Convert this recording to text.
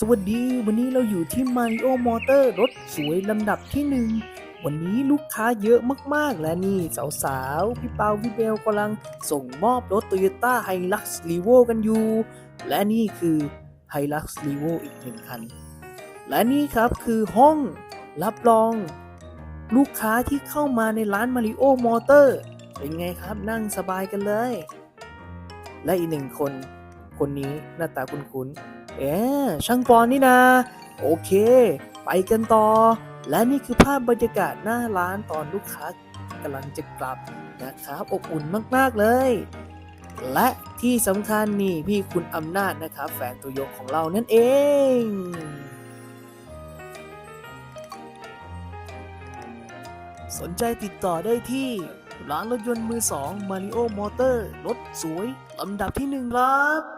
สวัสดี วันนี้เราอยู่ที่ Mario Motor รถสวยลำดับที่หนึ่งวันนี้ลูกค้าเยอะมากๆ และนี่สาวๆ พี่เปาพี่เบลกำลังส่งมอบรถ Toyota Hilux Revo กันอยู่ และนี่คือ Hilux Revo อีกหนึ่งคัน และนี่ครับคือห้องรับรอง ลูกค้าที่เข้ามาในร้าน Mario Motor เป็นไงครับนั่งสบายกันเลย และอีกหนึ่งคน คนนี้หน้าตาคุ้นๆ เอ๊ช่างปอนนี่นาโอเค ไปกันต่อ และนี่คือภาพบรรยากาศหน้าร้านตอนลูกค้ากำลังจะกลับนะครับอบอุ่นมากๆเลย และที่สำคัญนี่พี่คุณอำนาจนะครับแฟนตัวยงของเรานั่นเองสนใจติดต่อได้ที่ ร้านรถยนต์มือสอง Mario Motor รถสวย ลำดับที่หนึ่งครับ